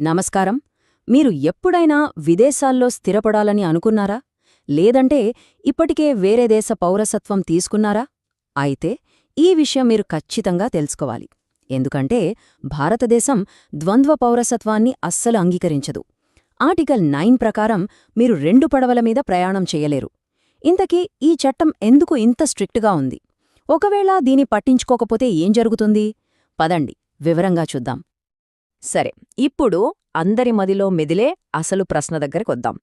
నమస్కారం. మీరు ఎప్పుడైనా విదేశాల్లో స్థిరపడాలని అనుకున్నారా? లేదంటే ఇప్పటికే వేరే దేశ పౌరసత్వం తీసుకున్నారా? అయితే ఈ విషయం మీరు ఖచ్చితంగా తెలుసుకోవాలి. ఎందుకంటే భారతదేశం ద్వంద్వ పౌరసత్వాన్ని అస్సలు అంగీకరించదు. ఆర్టికల్ నైన్ ప్రకారం మీరు రెండు పడవల మీద ప్రయాణం చేయలేరు. ఇంతకీ ఈ చట్టం ఎందుకు ఇంత స్ట్రిక్ట్గా ఉంది? ఒకవేళ దీని పట్టించుకోకపోతే ఏం జరుగుతుంది? పదండి వివరంగా చూద్దాం. సరే ఇప్పుడు అందరి మదిలో మెదిలే అసలు ప్రశ్న దగ్గరకొద్దాం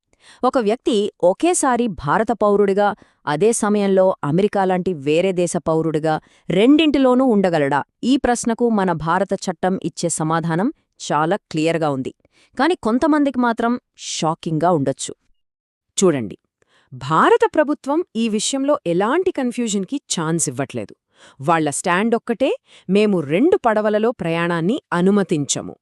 ఒక వ్యక్తి ఒకేసారి భారత పౌరుడిగా అదే సమయంలో అమెరికా లాంటి వేరే దేశ పౌరుడిగా రెండింటిలోనూ ఉండగలడా? ఈ ప్రశ్నకు మన భారత చట్టం ఇచ్చే సమాధానం చాలా క్లియర్గా ఉంది. కాని కొంతమందికి మాత్రం షాకింగ్గా ఉండొచ్చు. చూడండి భారత ప్రభుత్వం ఈ విషయంలో ఎలాంటి కన్ఫ్యూజన్కి ఛాన్స్ ఇవ్వట్లేదు. వాళ్ళ స్టాండ్ ఒక్కటే మేము రెండు పడవలలో ప్రయాణాన్ని అనుమతించము.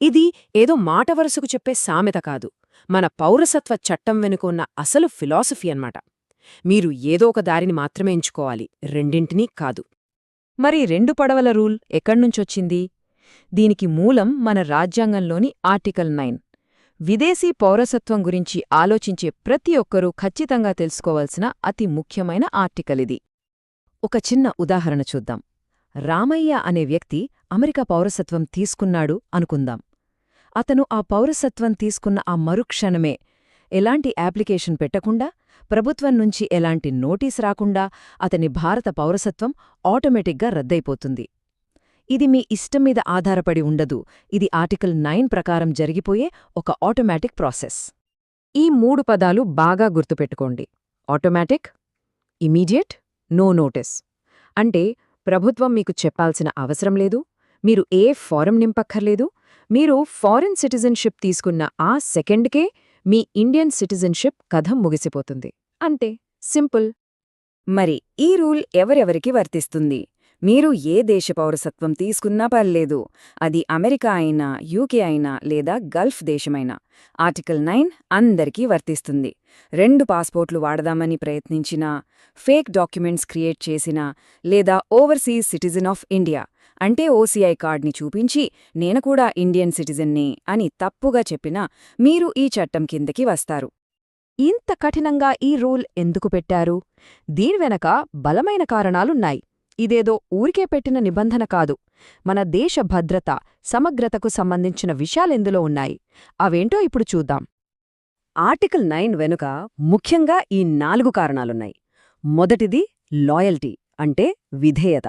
ఇది ఏదో మాట వరుసకు చెప్పే సామెత కాదు. మన పౌరసత్వ చట్టం వెనుక ఉన్న అసలు ఫిలాసఫీ అన్నమాట. మీరు ఏదో ఒక దారిని మాత్రమే ఎంచుకోవాలి రెండింటినీ కాదు. మరి రెండు పడవల రూల్ ఎక్కడ్నుంచొచ్చింది దీనికి మూలం మన రాజ్యాంగంలోని ఆర్టికల్ నైన్. విదేశీ పౌరసత్వం గురించి ఆలోచించే ప్రతి ఒక్కరూ ఖచ్చితంగా తెలుసుకోవాల్సిన అతి ముఖ్యమైన ఆర్టికల్ ఇది. ఒక చిన్న ఉదాహరణ చూద్దాం. రామయ్య అనే వ్యక్తి అమెరికా పౌరసత్వం తీసుకున్నాడు అనుకుందాం. అతను ఆ పౌరసత్వం తీసుకున్న ఆ మరుక్షణమే ఎలాంటి అప్లికేషన్ పెట్టకుండా ప్రభుత్వం నుంచి ఎలాంటి నోటీస్ రాకుండా అతని భారత పౌరసత్వం ఆటోమేటిక్గా రద్దయిపోతుంది. ఇది మీ ఇష్టం మీద ఆధారపడి ఉండదు. ఇది ఆర్టికల్ నైన్ ప్రకారం జరిగిపోయే ఒక ఆటోమేటిక్ ప్రాసెస్. ఈ మూడు పదాలు బాగా గుర్తుపెట్టుకోండి. Automatic immediate no notice. అంటే ప్రభుత్వం మీకు చెప్పాల్సిన అవసరం లేదు మీరు ఏ ఫారం నింపక్కర్లేదు. మీరు ఫారిన్ సిటిజన్షిప్ తీసుకున్న ఆ సెకండ్కే మీ ఇండియన్ సిటిజన్షిప్ కథ ముగిసిపోతుంది. అంతే. సింపుల్. మరి ఈ రూల్ ఎవరెవరికి వర్తిస్తుంది? మీరు ఏ దేశ పౌరసత్వం తీసుకున్నా పర్లేదు. అది అమెరికా అయినా యూకే అయినా లేదా గల్ఫ్ దేశమైనా. ఆర్టికల్ నైన్ అందరికీ వర్తిస్తుంది. రెండు పాస్పోర్ట్లు వాడదామని ప్రయత్నించినా ఫేక్ డాక్యుమెంట్స్ క్రియేట్ చేసినా లేదా ఓవర్సీస్ సిటిజన్ ఆఫ్ ఇండియా అంటే ఓసీఐ కార్డ్ని చూపించి నేను కూడా ఇండియన్ సిటిజన్ని అని తప్పుగా చెప్పినా మీరు ఈ చట్టం కిందకి వస్తారు. ఇంత కఠినంగా ఈ రూల్ ఎందుకు పెట్టారు? దీని వెనక బలమైన కారణాలున్నాయి. ఇదేదో ఊరికే పెట్టిన నిబంధన కాదు. మన దేశ భద్రత సమగ్రతకు సంబంధించిన విషయాలెందులో ఉన్నాయి. అవేంటో ఇప్పుడు చూద్దాం. ఆర్టికల్ నైన్ వెనుక ముఖ్యంగా ఈ నాలుగు కారణాలున్నాయి. మొదటిది లాయల్టీ అంటే విధేయత.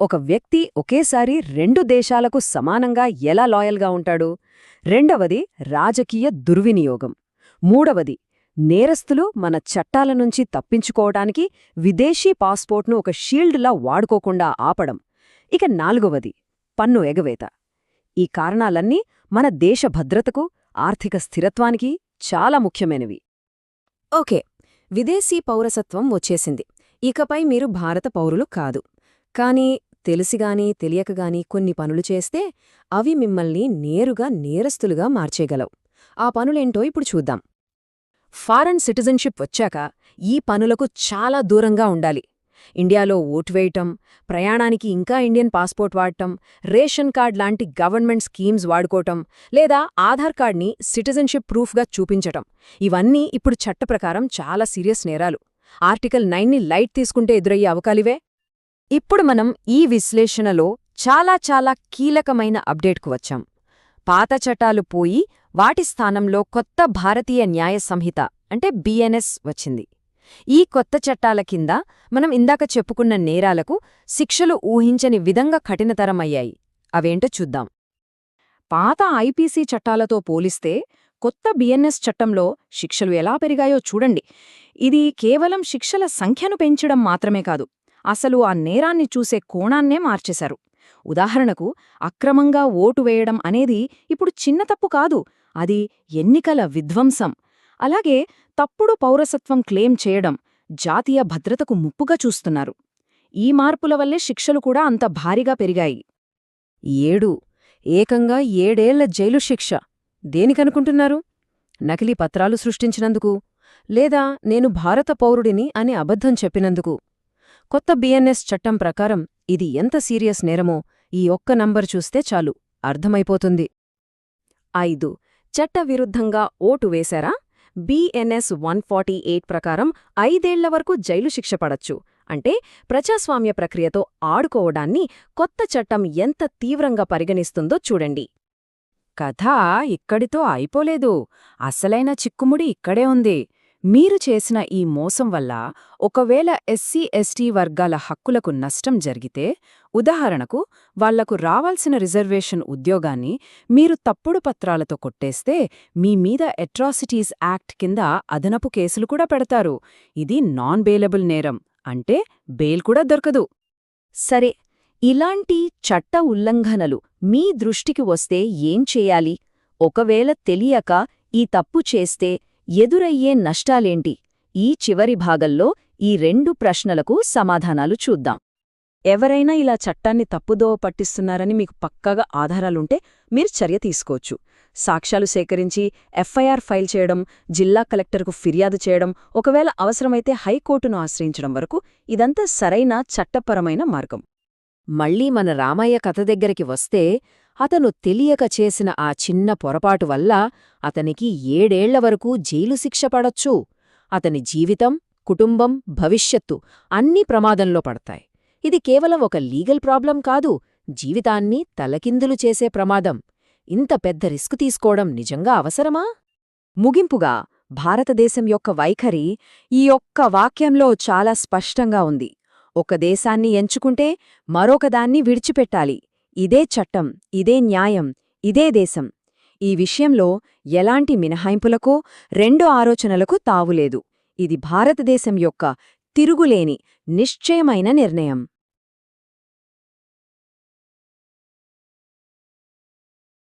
ఒక వ్యక్తి ఒకేసారి రెండు దేశాలకు సమానంగా ఎలా లాయల్గా ఉంటాడు? రెండవది రాజకీయ దుర్వినియోగం. మూడవది నేరస్తులు మన చట్టాల నుంచి తప్పించుకోవటానికి విదేశీ పాస్పోర్ట్ను ఒక షీల్డ్లా వాడుకోకుండా ఆపడం. ఇక నాలుగవది పన్ను ఎగవేత. ఈ కారణాలన్నీ మన దేశ భద్రతకు ఆర్థిక స్థిరత్వానికి చాలా ముఖ్యమైనవి. ఓకే విదేశీ పౌరసత్వం వచ్చేసింది. ఇకపై మీరు భారత పౌరులు కాదు. కానీ తెలిసిగాని తెలియకగాని కొన్ని పనులు చేస్తే అవి మిమ్మల్ని నేరుగా నేరస్తులుగా మార్చేయగలవు. ఆ పనులేంటో ఇప్పుడు చూద్దాం. ఫారెన్ సిటిజన్షిప్ వచ్చాక ఈ పనులకు చాలా దూరంగా ఉండాలి. ఇండియాలో ఓటు వేయటం ప్రయాణానికి ఇంకా ఇండియన్ పాస్పోర్ట్ వాడటం రేషన్ కార్డ్ లాంటి గవర్నమెంట్ స్కీమ్స్ వాడుకోవటం లేదా ఆధార్ కార్డ్ని సిటిజన్షిప్ ప్రూఫ్గా చూపించటం. ఇవన్నీ ఇప్పుడు చట్ట ప్రకారం చాలా సీరియస్ నేరాలు. ఆర్టికల్ నైన్ని లైట్ తీసుకుంటే ఎదురయ్యే అవకాలివే? ఇప్పుడు మనం ఈ విశ్లేషణలో చాలా చాలా కీలకమైన అప్డేట్కు వచ్చాం. పాత చట్టాలు పోయి వాటి స్థానంలో కొత్త భారతీయ న్యాయ సంహిత అంటే బిఎన్ఎస్ వచ్చింది. ఈ కొత్త చట్టాల కింద మనం ఇందాక చెప్పుకున్న నేరాలకు శిక్షలు ఊహించని విధంగా కఠినతరమయ్యాయి. అవేంటో చూద్దాం. పాత ఐపీసీ చట్టాలతో పోలిస్తే కొత్త బిఎన్ఎస్ చట్టంలో శిక్షలు ఎలా పెరిగాయో చూడండి. ఇది కేవలం శిక్షల సంఖ్యను పెంచడం మాత్రమే కాదు అసలు ఆ నేరాన్ని చూసే కోణాన్నే మార్చేశారు. ఉదాహరణకు అక్రమంగా ఓటు వేయడం అనేది ఇప్పుడు చిన్న తప్పు కాదు అది ఎన్నికల విధ్వంసం. అలాగే తప్పుడు పౌరసత్వం క్లెయిమ్ చేయడం జాతీయ భద్రతకు ముప్పుగా చూస్తున్నారు. ఈ మార్పుల వల్లే శిక్షలు కూడా అంత భారీగా పెరిగాయి. ఏడు. ఏకంగా ఏడేళ్ళ జైలు శిక్ష. దేనికనుకుంటున్నారు? నకిలీ పత్రాలు సృష్టించినందుకు లేదా నేను భారత పౌరుడిని అని అబద్ధం చెప్పినందుకు? కొత్త బిఎన్ఎస్ చట్టం ప్రకారం ఇది ఎంత సీరియస్ నేరమో ఈ ఒక్క నంబర్ చూస్తే చాలు అర్థమైపోతుంది. ఐదు. చట్టవిరుద్ధంగా ఓటు వేశారా? బిఎన్ఎస్ వన్ ఫార్టీ ఎయిట్ ప్రకారం ఐదేళ్ళ వరకు జైలు శిక్ష పడచ్చు. అంటే ప్రజాస్వామ్య ప్రక్రియతో ఆడుకోవడాన్ని కొత్త చట్టం ఎంత తీవ్రంగా పరిగణిస్తుందో చూడండి. కథ ఇక్కడితో అయిపోలేదు. అసలైన చిక్కుముడి ఇక్కడే ఉంది. మీరు చేసిన ఈ మోసం వల్ల ఒకవేళ ఎస్సీ ఎస్టీ వర్గాల హక్కులకు నష్టం జరిగితే ఉదాహరణకు వాళ్ళకు రావాల్సిన రిజర్వేషన్ ఉద్యోగాన్ని మీరు తప్పుడు పత్రాలతో కొట్టేస్తే మీ మీద అట్రాసిటీస్ యాక్ట్ కింద అదనపు కేసులు కూడా పెడతారు. ఇది నాన్ బెయిలబుల్ నేరం అంటే బెయిల్ కూడా దొరకదు. సరే ఇలాంటి చట్ట ఉల్లంఘనలు మీ దృష్టికి వస్తే ఏం చేయాలి? ఒకవేళ తెలియక ఈ తప్పు చేస్తే ఎదురయ్యే నష్టాలేంటి? ఈ చివరి భాగంలో ఈ రెండు ప్రశ్నలకు సమాధానాలు చూద్దాం. ఎవరైనా ఇలా చట్టాన్ని తప్పుదోవ పట్టిస్తున్నారని మీకు పక్కాగా ఆధారాలుంటే మీరు చర్య తీసుకోవచ్చు. సాక్ష్యాలు సేకరించి ఎఫ్ఐఆర్ ఫైల్ చేయడం జిల్లా కలెక్టర్కు ఫిర్యాదు చేయడం ఒకవేళ అవసరమైతే హైకోర్టును ఆశ్రయించడం వరకు ఇదంతా సరైన చట్టపరమైన మార్గం. మళ్ళీ మన రామయ్య కథ దగ్గరికి వస్తే అతను తెలియక చేసిన ఆ చిన్న పొరపాటు వల్ల అతనికి ఏడేళ్ళ వరకు జైలు శిక్ష పడొచ్చు. అతని జీవితం కుటుంబం భవిష్యత్తు అన్నీ ప్రమాదంలో పడతాయి. ఇది కేవలం ఒక లీగల్ ప్రాబ్లం కాదు జీవితాన్ని తలకిందులు చేసే ప్రమాదం. ఇంత పెద్ద రిస్క్ తీసుకోవడం నిజంగా అవసరమా? ముగింపుగా భారతదేశం యొక్క వైఖరి ఈ ఒక్క వాక్యంలో చాలా స్పష్టంగా ఉంది. ఒక దేశాన్ని ఎంచుకుంటే మరొకదాన్ని విడిచిపెట్టాలి. ఇదే చట్టం ఇదే న్యాయం ఇదే దేశం. ఈ విషయంలో ఎలాంటి మినహాయింపులకో రెండు ఆలోచనలకు తావులేదు. ఇది భారతదేశం యొక్క తిరుగులేని నిశ్చయమైన నిర్ణయం.